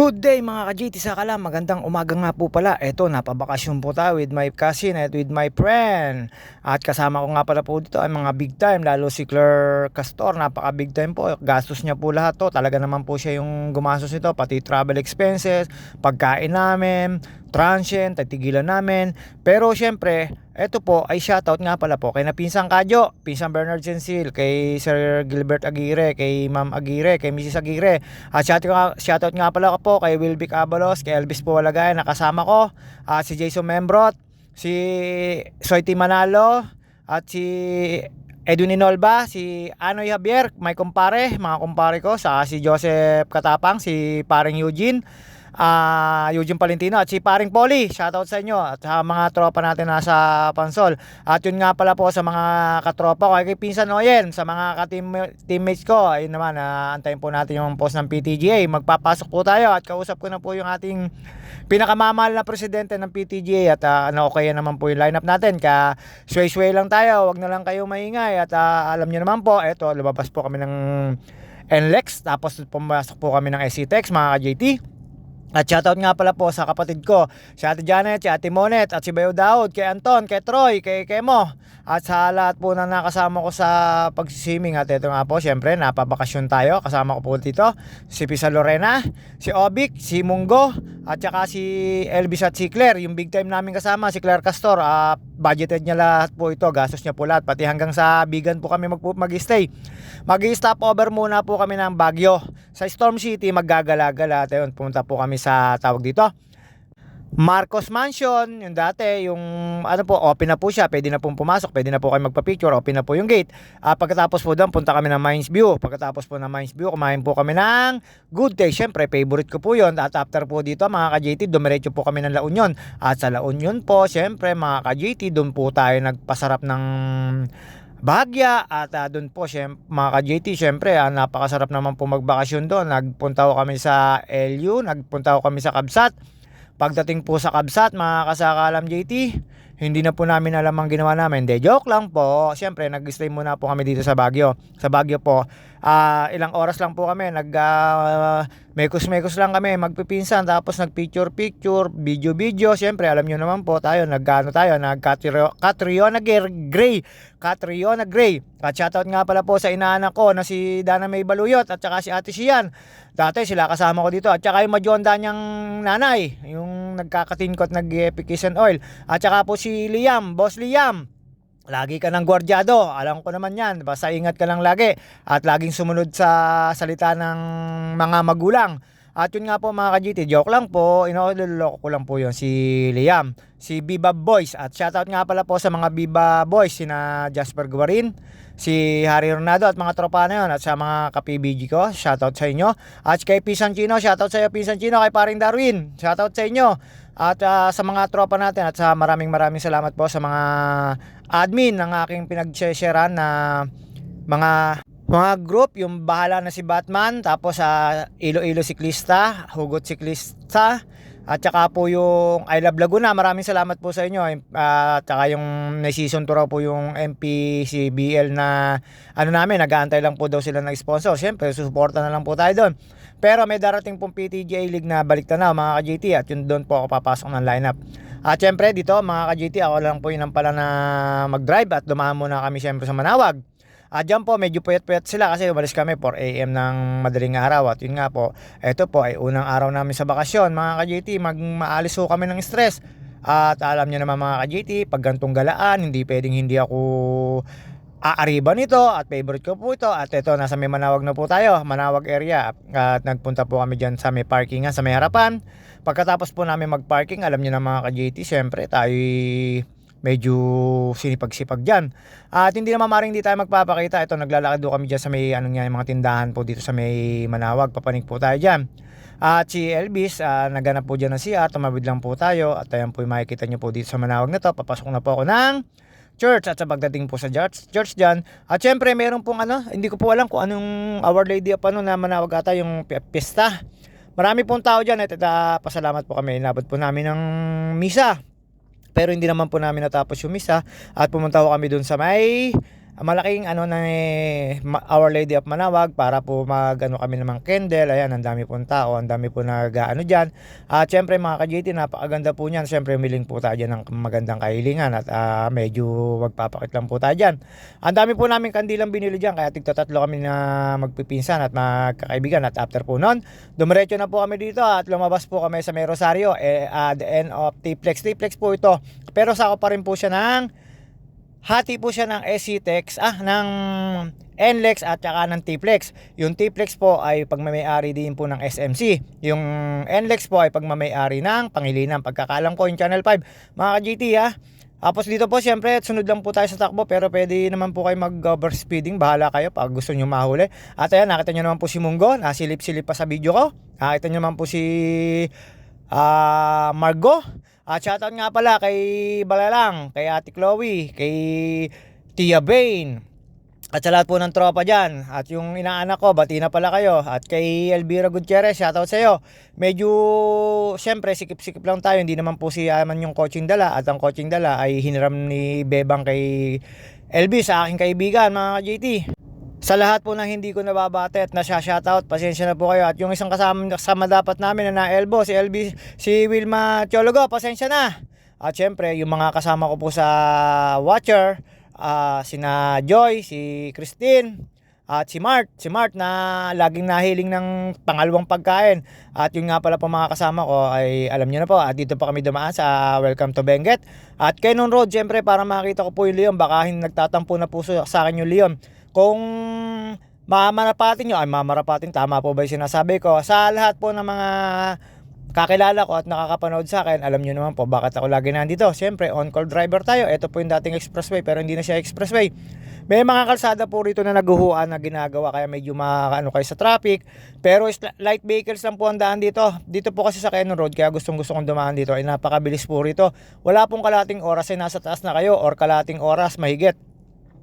Good day mga ka-JT sa kala, magandang umaga nga po pala. Eto, napabakasyon po tayo with my cousin at with my friend. At kasama ko nga pala po dito ay mga big time, lalo si Claire Castor, napaka big time po. Gastos niya po lahat to, talaga naman po siya yung gumastos ito, pati travel expenses, pagkain namin, transient, tatigilan namin. Pero syempre, eto po ay shoutout nga pala po kay Napinsang Kadyo, Pinsang Bernard Sensil, kay Sir Gilbert Aguirre, kay Ma'am Aguirre, kay Mrs. Aguirre. At shoutout shoutout nga pala po kay Wilbic Abalos, kay Elvis Puwalagay, nakasama ko, at si Jason Membrot, si Soiti Manalo, at si Edwin Inolba, si Anoy Javier, may kumpare, mga kumpare ko, sa si Joseph Katapang, si paring Eugene, ah Eugene Palentino at si paring Polly. Shoutout sa inyo at sa mga tropa natin nasa Pansol. At yun nga pala po sa mga katropa ko, kay Pinsan Oyen, sa mga teammates ko, ayun naman, ah, antayin po natin yung post ng PTGA. Magpapasok po tayo at kausap ko na po yung ating pinakamamahal na presidente ng PTGA at uh, ano okay naman po yung lineup natin. Ka sway-sway lang tayo, wag na lang kayo maingay at ah, alam niyo naman po, eto lumabas po kami ng NLEX tapos pumasok po kami ng SCTEX mga ka-JT. At shoutout nga pala po sa kapatid ko, si Ate Janet, si Ate Monet, at si Bayo Daud, kay Anton, kay Troy, kay Kemo. At sa lahat po na nakasama ko sa pagsiswimming. At ito nga po, syempre, napabakasyon tayo. Kasama ko po dito, si Pisa Lorena, si Obic, si Munggo, at saka si Elvis at si Claire. Yung big time namin kasama, si Claire Castor. ah budgeted niya lahat po ito, gastos niya po lahat. Pati hanggang sa bigan po kami mag- mag-stay. Mag-stop over muna po kami ng Baguio. Sa Storm City, maggagala-gala. At yun, pumunta po kami sa tawag dito. Marcos Mansion, yung dati, yung ano po, open na po siya, pwede na pong pumasok, pwede na po kayo magpa-picture, open na po yung gate. Ah, pagkatapos po doon, punta kami ng Mines View. Pagkatapos po ng Mines View, kumain po kami ng Good Day. Siyempre, favorite ko po yun. At after po dito, mga ka-JT, dumiretso po kami ng La Union. At sa La Union po, siyempre, mga ka-JT, doon po tayo nagpasarap ng Bahagya at uh, doon po syem, mga ka-JT syempre ah, napakasarap naman po magbakasyon doon. Nagpunta ko kami sa LU nagpunta ko kami sa Kabsat. Pagdating po sa Kabsat mga kasakalam JT hindi na po namin alam ang ginawa namin. De joke lang po. Syempre nag-stay muna po kami dito sa Baguio. Sa Baguio po ah, ilang oras lang po kami. Nag uh, mekos-mekos lang kami magpipinsan tapos nag-picture picture video video syempre alam nyo naman po tayo nagano tayo nag Catriona Gray Catriona Gray. At shoutout nga pala po sa inaanak ko na si Dana May Baluyot at saka si Ate Sian. Dati sila kasama ko dito. At saka yung majonda niyang nanay yung nagkakatingkot nag-epication oil. At saka po si Liam Boss Liam Lagi ka ng gwardyado, alam ko naman yan. Basta ingat ka lang lagi at laging sumunod sa salita ng mga magulang. At yun nga po mga ka-GT, joke lang po, inololoko ko lang po yun, si Liam, si Biba Boys. At shoutout nga pala po sa mga Biba Boys, sina Jasper Guarin, si Harry Ronaldo at mga tropa na yun. At sa mga ka-PBG ko, shoutout sa inyo. At kay Pisan Chino, shoutout sa iyo Pisan Chino, kay paring Darwin, shoutout sa inyo. At uh, sa mga tropa natin at sa maraming maraming salamat po sa mga admin ng aking pinag-sharean na mga mga group, yung bahala na si Batman, tapos sa uh, Iloilo Siklista, Hugot Siklista, at saka po yung I Love Laguna, maraming salamat po sa inyo. Uh, at saka yung na-season to raw po yung MPCBL na ano namin, nag-aantay lang po daw sila ng sponsor. Siyempre, susuporta na lang po tayo doon. Pero may darating pong PTGA League na balik na mga ka-JT at yun doon po ako papasok ng lineup. At syempre dito mga ka-JT ako lang po yun ang pala na mag-drive at dumaan muna kami syempre sa Manawag. At dyan po, medyo puyat-puyat sila kasi umalis kami 4am ng madaling araw. At yun nga po, ito po ay unang araw namin sa bakasyon. Mga ka-JT, mag-maalis po kami ng stress. At alam niyo naman mga ka-JT, pag gantong galaan, hindi pwedeng hindi ako aariba nito at favorite ko po ito at ito nasa may Manawag na po tayo Manawag area at nagpunta po kami dyan sa may parkingan sa may harapan pagkatapos po namin mag parking alam niyo na mga ka-JT syempre tayo medyo sinipag-sipag dyan. At hindi naman maring hindi tayo magpapakita. Ito, naglalakad do kami dyan sa may anong yan, mga tindahan po dito sa may Manawag. Papanig po tayo dyan. At si Elvis, uh, naganap po dyan ng CR. Tumawid lang po tayo. At ayan po yung makikita nyo po dito sa Manawag na to. Papasok na po ako ng church at sa pagdating po sa church, church dyan. At syempre, meron pong ano, hindi ko po alam kung anong Our Lady of ano na Manawag ata yung pista. Marami pong tao dyan at uh, pasalamat po kami. Inabot po namin ng misa pero hindi naman po namin natapos yung misa at pumunta ko kami dun sa may malaking ano na eh, Our Lady of Manawag para po mag ano kami ng mga candle. Ayan, ang dami pong tao, ang dami po nag ano diyan. At syempre mga ka-JT, napakaganda po niyan. Syempre miling po tayo dyan ng magandang kahilingan at ah, medyo magpapakit lang po tayo dyan. Ang dami po namin kandilang binili diyan kaya tigto tatlo kami na magpipinsan at magkakaibigan at after po noon, dumiretso na po kami dito at lumabas po kami sa May Rosario eh, at the end of T-Plex. T-Plex po ito. Pero sako pa rin po siya ng hati po siya ng SC-Tex, ah, ng NLEX at saka ng T-Plex. Yung T-Plex po ay pagmamayari din po ng SMC. Yung NLEX po ay pagmamayari ng Pangilinan. Pagkakalam ko yung Channel 5. Mga ka-GT ha. Tapos dito po siyempre sunod lang po tayo sa takbo pero pwede naman po kayo mag overspeeding. Bahala kayo pag gusto nyo mahuli. At ayan nakita nyo naman po si Munggo. Nasilip-silip pa sa video ko. Nakita nyo naman po si ah Margo. At shoutout nga pala kay Balalang, kay Ate Chloe, kay Tia Bane. At sa lahat po ng tropa dyan. At yung inaanak ko, bati na pala kayo. At kay Elvira Gutierrez, shoutout sa iyo. Medyo, syempre, sikip-sikip lang tayo. Hindi naman po si Aman yung coaching dala. At ang coaching dala ay hiniram ni Bebang kay LB sa aking kaibigan, mga JT. Sa lahat po ng hindi ko nababate at nasya-shoutout, pasensya na po kayo. At yung isang kasama, kasama dapat namin na na-elbow, si LB, si Wilma Chologo, pasensya na. At syempre, yung mga kasama ko po sa Watcher, ah sina Joy, si Christine, at si Mart, si Mart na laging nahiling ng pangalawang pagkain. At yung nga pala po mga kasama ko ay alam niyo na po, at dito pa kami dumaan sa Welcome to Benguet. At Canon Road, syempre para makita ko po yung Leon, baka nagtatampo na po sa akin yung Leon. Kung mamarapatin nyo, ay mamarapatin, tama po ba yung sinasabi ko? Sa lahat po ng mga kakilala ko at nakakapanood sa akin, alam nyo naman po bakit ako lagi nandito. Siyempre, on-call driver tayo. Ito po yung dating expressway pero hindi na siya expressway. May mga kalsada po rito na naguhuan na ginagawa kaya medyo makaano kayo sa traffic. Pero light vehicles lang po ang daan dito. Dito po kasi sa Quezon Road kaya gustong gusto kong dumaan dito ay napakabilis po rito. Wala pong kalating oras ay nasa taas na kayo or kalating oras mahigit.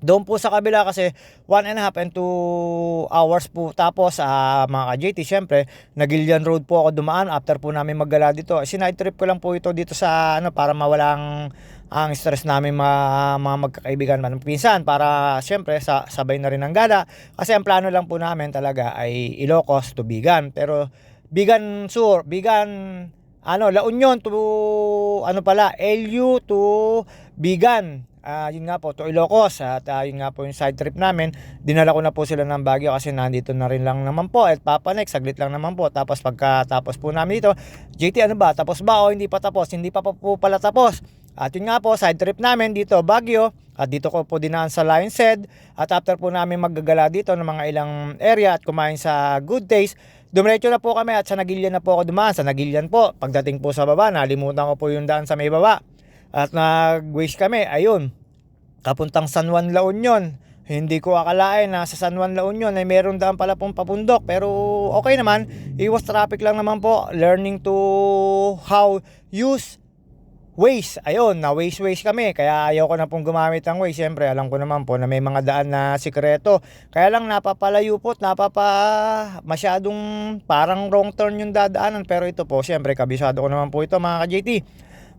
Doon po sa kabila kasi 1 and a half and 2 hours po. Tapos sa mga ka-JT syempre Nagilian Road po ako dumaan after po namin maggala dito. Sinide trip ko lang po ito dito sa ano para mawalang ang stress namin mga, mga magkakaibigan man. Pinsan para syempre sa, sabay na rin ang gala. Kasi ang plano lang po namin talaga ay Ilocos to Bigan. Pero Bigan Sur Bigan ano La Union to ano pala LU to Bigan Ah, yun nga po, to Ilocos at ah, yun nga po yung side trip namin. Dinala ko na po sila ng Baguio kasi nandito na rin lang naman po at papanek, saglit lang naman po. Tapos pagkatapos po namin dito, JT ano ba, tapos ba o hindi pa tapos? Hindi pa, pa po pala tapos. At yun nga po, side trip namin dito, Baguio. At dito ko po dinaan sa Lion's Head. At after po namin maggagala dito ng mga ilang area at kumain sa Good Days, Dumiretso na po kami at sa Nagilian na po ako dumaan. Sa Nagilian po, pagdating po sa baba, nalimutan ko po yung daan sa may baba. At nag-waste kami, ayun, kapuntang San Juan La Union. Hindi ko akalain na sa San Juan La Union ay meron daan pala pong papundok. Pero okay naman, iwas traffic lang naman po. Learning to how use Waze, ayun, na Waze Waze kami. Kaya ayaw ko na pong gumamit ng Waze. Siyempre, alam ko naman po na may mga daan na sikreto. Kaya lang napapalayo po at napapa masyadong parang wrong turn yung dadaanan. Pero ito po, siyempre, kabisado ko naman po ito mga ka-JT.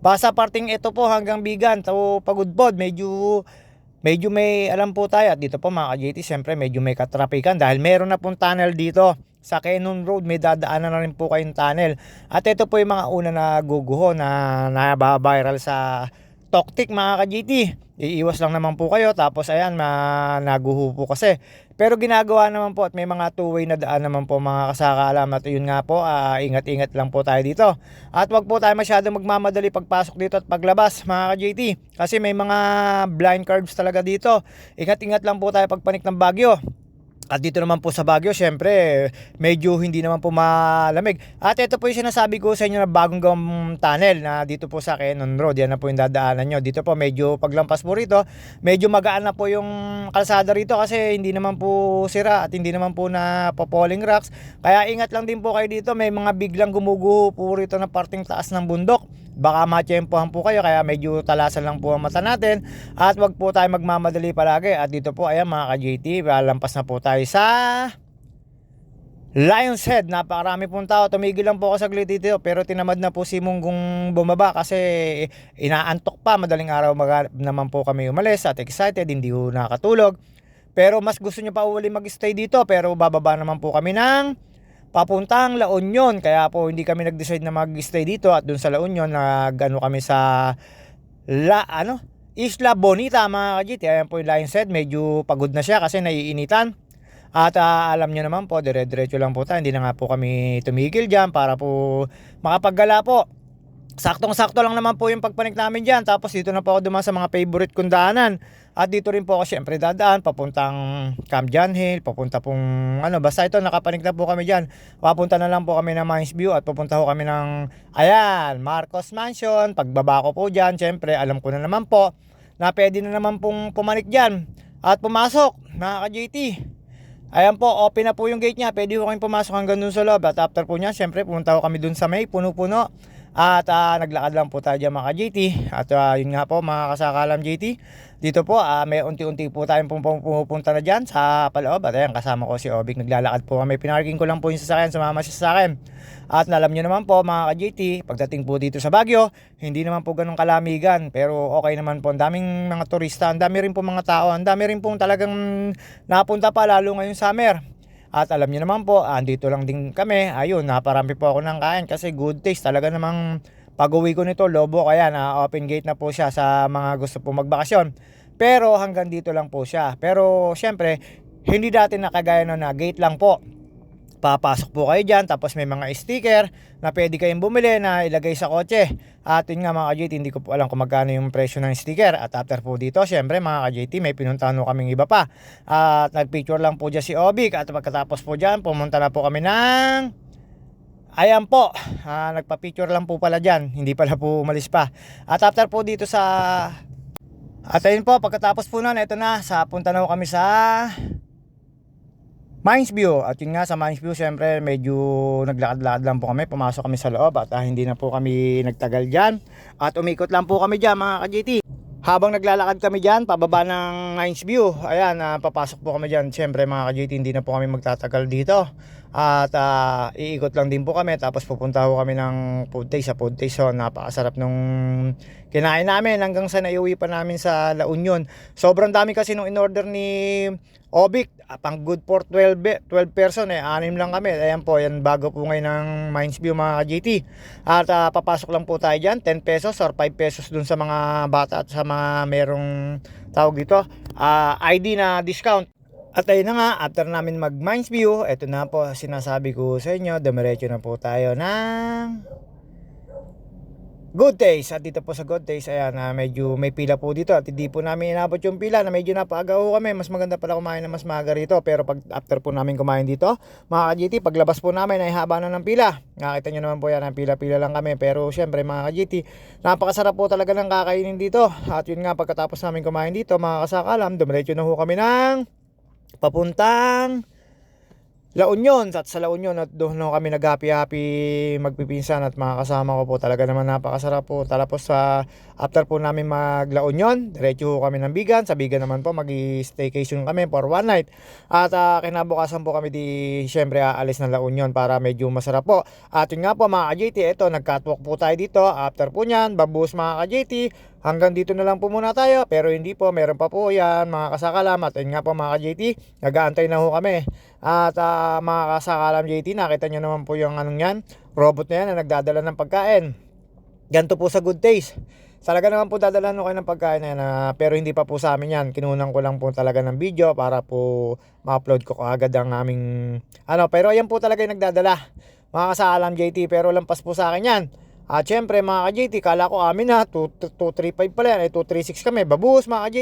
Basta parting ito po hanggang Bigan, to Pagudbod, medyo medyo may alam po tayo. At dito po mga ka-JT, siyempre medyo may katrapikan dahil meron na pong tunnel dito sa Canon Road. May dadaanan na rin po kayong tunnel. At ito po yung mga una na guguho na nababiral sa Toktik mga ka-GT iiwas lang naman po kayo tapos ayan ma naguho po kasi. Pero ginagawa naman po at may mga two-way na daan naman po mga kasakaalam. At yun nga po ah, ingat-ingat lang po tayo dito. At wag po tayo masyado magmamadali pagpasok dito at paglabas mga ka-JT kasi may mga blind curves talaga dito. Ingat-ingat lang po tayo pagpanik ng Bagyo at dito naman po sa Baguio, syempre, medyo hindi naman po malamig. At ito po yung sinasabi ko sa inyo na bagong gawang tunnel na dito po sa Canon Road. Yan na po yung dadaanan nyo. Dito po medyo paglampas po rito, medyo magaan na po yung kalsada rito kasi hindi naman po sira at hindi naman po na popoling rocks. Kaya ingat lang din po kayo dito. May mga biglang gumuguho po rito na parting taas ng bundok baka matsyempohan po kayo kaya medyo talasan lang po ang mata natin at wag po tayo magmamadali palagi at dito po ayan mga ka-JT lampas na po tayo sa Lion's Head, napakarami pong tao. Tumigil lang po ako saglit dito pero tinamad na po si Munggong bumaba kasi inaantok pa. Madaling araw mag naman po kami umalis at excited, hindi po nakatulog. Pero mas gusto niya pa uli mag-stay dito pero bababa naman po kami ng papuntang La Union. Kaya po hindi kami nag-decide na mag-stay dito at dun sa La Union nag-ano kami sa La ano Isla Bonita mga kajit. Ayan po yung Lion's Head. Medyo pagod na siya kasi naiinitan. At ah, alam nyo naman po, dire-diretso lang po tayo. Hindi na nga po kami tumigil dyan para po makapaggala po. Saktong-sakto lang naman po yung pagpanik namin dyan. Tapos dito na po ako dumaan sa mga favorite kong daanan. At dito rin po ako syempre dadaan. Papuntang Camp Hill. Papunta pong ano. Basta ito nakapanik na po kami dyan. Papunta na lang po kami ng Mines View. At pupunta ko kami ng ayan Marcos Mansion. Pagbaba ko po dyan. Syempre alam ko na naman po na pwede na naman pong pumanik dyan. At pumasok mga ka-JT. Ayan po, open na po yung gate niya. Pwede ko kayong pumasok hanggang dun sa loob. At after po niya, syempre pumunta ko kami dun sa may puno-puno. At ah, naglakad lang po tayo dyan mga JT. At ah, yun nga po mga kasakalam JT. Dito po, ah, may unti-unti po tayong pum- pum- pumupunta na dyan sa paloob. At ayan, kasama ko si Obik. Naglalakad po kami. Pinarking ko lang po yung sasakyan. Sumama siya sa akin. At alam nyo naman po mga ka-JT, pagdating po dito sa Baguio, hindi naman po ganun kalamigan. Pero okay naman po. Ang daming mga turista. Ang dami rin po mga tao. Ang dami rin po talagang napunta pa lalo ngayong summer. At alam niyo naman po, andito lang din kami. Ayun, naparami po ako ng kain kasi good taste. Talaga namang pag-uwi ko nito, lobo kaya na open gate na po siya sa mga gusto po magbakasyon. Pero hanggang dito lang po siya. Pero syempre, hindi dati nakagaya no na gate lang po. Papasok po kayo dyan, tapos may mga sticker na pwede kayong bumili na ilagay sa kotse. At yun nga mga ka-JT, hindi ko po alam kung magkano yung presyo ng sticker. At after po dito, syempre mga ka-JT, may pinuntahan po kaming iba pa. At nagpicture lang po dyan si Obik. At pagkatapos po dyan, pumunta na po kami ng... Ayan po, ah, nagpa-picture lang po pala dyan. Hindi pala po umalis pa. At after po dito sa... At ayun po, pagkatapos po nun, ito na, sa punta na kami sa... Mines View. At yun nga sa Mines View, syempre medyo naglakad-lakad lang po kami. Pumasok kami sa loob at ah, hindi na po kami nagtagal dyan. At umikot lang po kami dyan mga ka-JT. Habang naglalakad kami dyan, pababa ng Mines View. Ayan, ah, papasok po kami dyan. Syempre mga ka-JT, hindi na po kami magtatagal dito. At ah, iikot lang din po kami. Tapos pupunta po kami ng food taste sa food taste. So napakasarap nung kinain namin hanggang sa naiuwi pa namin sa La Union. Sobrang dami kasi nung in-order ni Obic. ah, Pang good for 12, be- 12 person eh. Anim lang kami. Ayan po, yan bago po ngayon ng Mines View mga ka-JT. At ah, papasok lang po tayo dyan. 10 pesos or 5 pesos dun sa mga bata at sa mga merong tawag dito. ah, ID na discount. At ayun na nga, after namin mag Mines View, eto na po sinasabi ko sa inyo, dumiretso na po tayo ng Good Days. At dito po sa Good Days, ayan, na medyo may pila po dito. At hindi po namin inabot yung pila na medyo napaaga ho kami. Mas maganda pala kumain na mas maaga rito. Pero pag after po namin kumain dito, mga ka-GT, paglabas po namin ay haba na ng pila. Nakita nyo naman po yan, ang pila-pila lang kami. Pero syempre mga ka-GT, napakasarap po talaga ng kakainin dito. At yun nga, pagkatapos namin kumain dito, mga kasakalam, dumiretso na ho kami ng papuntang La Union. At sa La Union at doon no kami nag-happy-happy magpipinsan at mga kasama ko po. Talaga naman napakasarap po. Tapos sa after po namin mag La Union diretso kami ng Bigan. Sa Bigan naman po mag-staycation kami for one night. At ah, kinabukasan po kami di syempre aalis ng La Union para medyo masarap po. At yun nga po mga ka-JT ito nag-catwalk po tayo dito. After po nyan babuhos mga ka-JT hanggang dito na lang po muna tayo pero hindi po meron pa po yan mga kasakalam at nga po mga ka-JT nag-aantay na ho kami at ah, mga kasakalam JT, nakita nyo naman po yung anong yan, robot na yan na nagdadala ng pagkain. Ganto po sa good taste. Talaga naman po dadala kayo ng pagkain na ah, pero hindi pa po sa amin yan. Kinunan ko lang po talaga ng video para po ma-upload ko agad ang aming ano. Pero yan po talaga yung nagdadala. Mga kasakalam JT, pero lampas po sa akin yan. At syempre mga ka-JT, kala ko amin na, 235 pala yan, eh, 236 kami. Babuhos mga ka-JT.